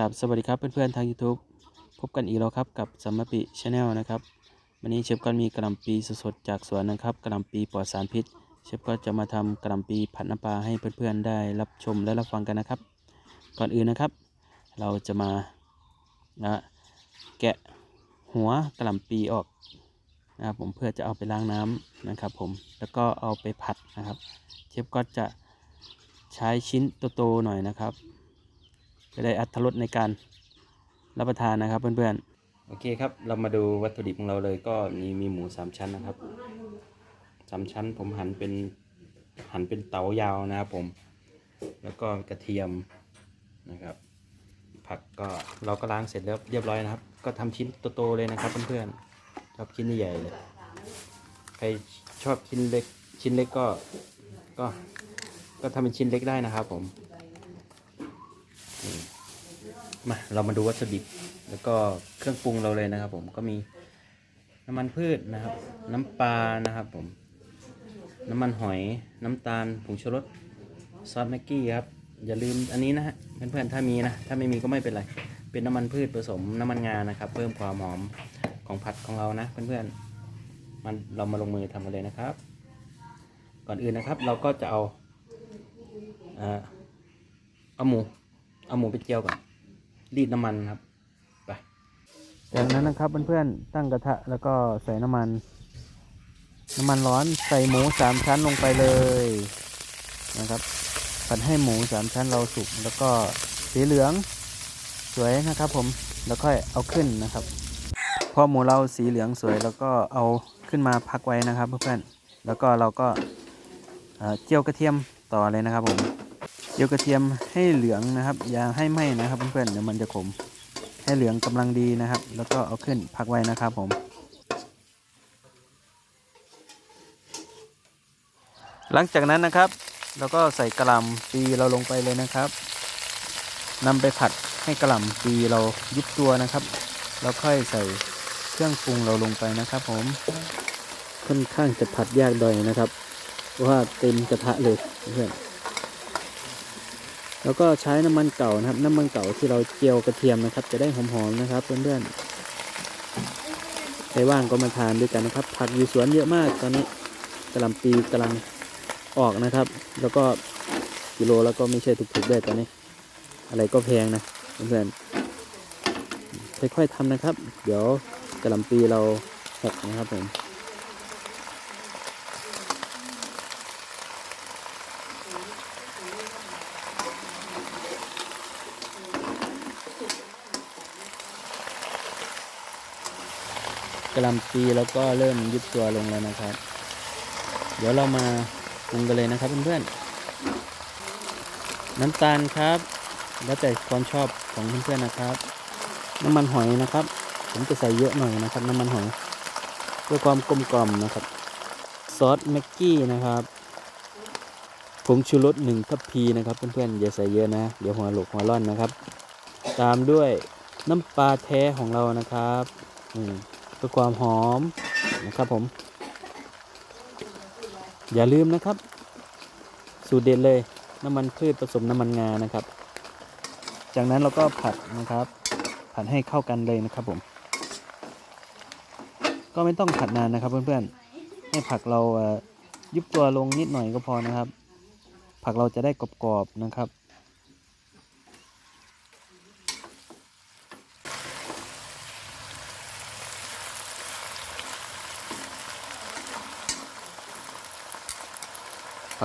กับสวัสดีครับเพื่อนๆทาง YouTube พบกันอีกแล้วครับกับสัมมปิชาแนลนะครับวันนี้เชฟก็มีกระลำปีสดๆจากสวนนะครับกระลำปีปลอดสารพิษ เชฟก็จะมาทำกระลำปีผัดน้ำปลาให้เพื่อนๆได้รับชมและรับฟังกันนะครับ ก่อนอื่นนะครับ เราจะมานะแกะหัวกระลำปีออกนะครับผมเพื่อจะเอาไปล้างน้ำนะครับ ผมแล้วก็เอาไปผัดนะครับ เชฟก็จะใช้ชิ้นโตๆหน่อยนะครับ จะได้อัตรสในการรับประทานนะครับเพื่อนๆ โอเคครับ เรามาดูวัตถุดิบของเราเลยก็มีมีหมูสามชั้นนะครับสามชั้นผมหั่นเป็นหั่นเป็นเตายาวนะครับผม แล้วก็กระเทียมนะครับ ผักก็เราก็ล้างเสร็จแล้วเรียบร้อยนะครับ ก็ทำชิ้นโตๆเลยนะครับเพื่อนๆชอบชิ้นใหญ่เลยใครชอบชิ้นเล็กชิ้นเล็กก็ก็ก็ทำเป็นชิ้นเล็กได้นะครับผม มาเรามาดูวัตถุดิบ แล้วก็เครื่องปรุงเราเลยนะครับ ผมก็มีน้ำมันพืชนะครับ น้ำปลานะครับ ผม น้ำมันหอยน้ำตาลผงชูรสซอสแม็กกี้ครับอย่าลืมอันนี้นะฮะเพื่อนๆถ้ามีนะถ้าไม่มีก็ไม่เป็นไร เป็นน้ำมันพืชผสมน้ำมันงานะครับ เพิ่มความหอมของผัดของเรานะเพื่อนๆมันเรามาลงมือทำกันเลยนะครับ ก่อนอื่นนะครับ เราก็จะเอาเอ่อเอาหมูเอาหมูไปเจียวก่อน รีดน้ำมันครับไปจากนั้นนะครับเพื่อนๆตั้งกระทะแล้วก็ใส่น้ำมัน น้ำมันร้อนใส่หมูสามชั้นลงไปเลยนะครับผัดให้หมูสามชั้นเราสุกแล้วก็สีเหลืองสวยนะครับ ผมแล้วค่อยเอาขึ้นนะครับพอหมูเราสีเหลืองสวยแล้วก็เอาขึ้นมาพักไว้นะครับเพื่อนๆแล้วก็เราก็เอ่อเจียวกระเทียมต่อเลยนะครับผม เจียวกระเทียมให้เหลืองนะครับ อย่าให้ไหม้นะครับเพื่อนๆเดี๋ยวมันจะขม ให้เหลืองกำลังดีนะครับ แล้วก็เอาขึ้นพักไว้นะครับผม หลังจากนั้นนะครับเราก็ใส่กระหล่ำปีเราลงไปเลยนะครับนำไปผัดให้กระหล่ำปีเรายุบตัวนะครับแล้วค่อยใส่เครื่องปรุงเราลงไปนะครับ ผมค่อนข้างจะผัดยากดอยนะครับ เพราะว่าเต็มกระทะเลยเพื่อน แล้วก็ใช้น้ำมันเก่านะครับ น้ำมันเก่าที่เราเจียวกระเทียมนะครับ จะได้หอมๆนะครับเพื่อนๆใครว่างก็มาทานด้วยกันนะครับ ผักอยู่สวนเยอะมากตอนนี้กระลำปีกำลังออกนะครับ แล้วก็กิโลแล้วก็ไม่ใช่ถูกๆด้วยตอนนี้ อะไรก็แพงนะเพื่อนๆค่อยๆทำนะครับ เดี๋ยวกระลำปีเราหกนะครับผม กระลำปีแล้วก็เริ่มยุบตัวลงแล้วนะครับ เดี๋ยวเรามาปรุงกันเลยนะครับเพื่อนๆน้ำตาลครับ แล้วแต่ความชอบของเพื่อนๆนะครับ น้ำมันหอยนะครับ ผมจะใส่เยอะหน่อยนะครับ น้ำมันหอยเพื่อความกลมกล่อมนะครับซอสแม็กกี้นะครับผงชูรสหนึ่งทัพพีนะครับเพื่อนๆอย่าใส่เยอะนะ เดี๋ยวหัวหลกหัวร่อนนะครับ ตามด้วยน้ำปลาแท้ของเรานะครับ อืม พื่อความหอมนะครับผม อย่าลืมนะครับ สูตรเด็ดเลยน้ำมันพืชผสมน้ำมันงานะครับ จากนั้นเราก็ผัดนะครับ ผัดให้เข้ากันเลยนะครับผม ก็ไม่ต้องผัดนานนะครับ เพื่อนๆ ให้ผักเรายุบตัวลงนิดหน่อยก็พอนะครับ ผักเราจะได้กรอบๆนะครับ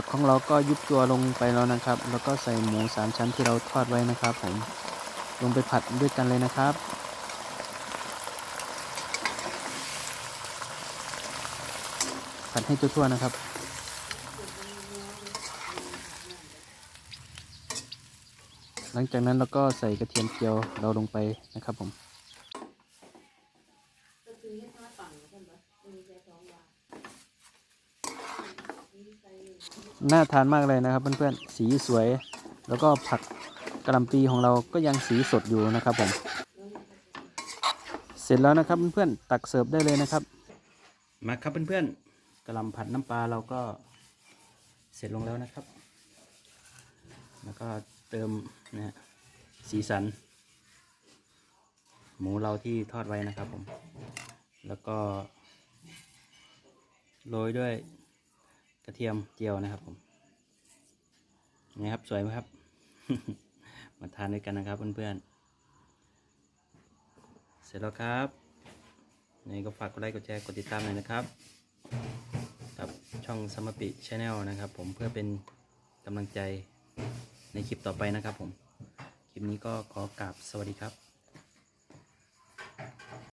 ผักของเราก็ยุบตัวลงไปแล้วนะครับ แล้วก็ใส่หมูสามชั้นที่เราทอดไว้นะครับ ผม ลงไปผัดด้วยกันเลยนะครับผัดให้ทั่วๆนะครับ หลังจากนั้นเราก็ใส่กระเทียมเจียวเราลงไปนะครับผม น่าทานมากเลยนะครับ เพื่อนๆ สีสวย แล้วก็ผักกระลำปีของเราก็ยังสีสดอยู่นะครับผม เสร็จแล้วนะครับเพื่อนๆ ตักเสิร์ฟได้เลยนะครับ มาครับเพื่อนๆกระลำผัดน้ำปลาเราก็เสร็จลงแล้วนะครับ แล้วก็เติมนะสีสัน หมูเราที่ทอดไว้นะครับผม แล้วก็โรยด้วย ระเทียมเจียวนะครับผมนี่ครับสวยไหมครับ มาทานด้วยกันนะครับเพื่อนๆ เสร็จแล้วครับนี่ก็ฝากกดไลค์กดแชร์กดติดตามหน่อยนะครับ กับช่องสมปิชแนลนะครับผมเพื่อเป็นกำลังใจในคลิปต่อไปนะครับผม คลิปนี้ก็ขอกราบสวัสดีครับ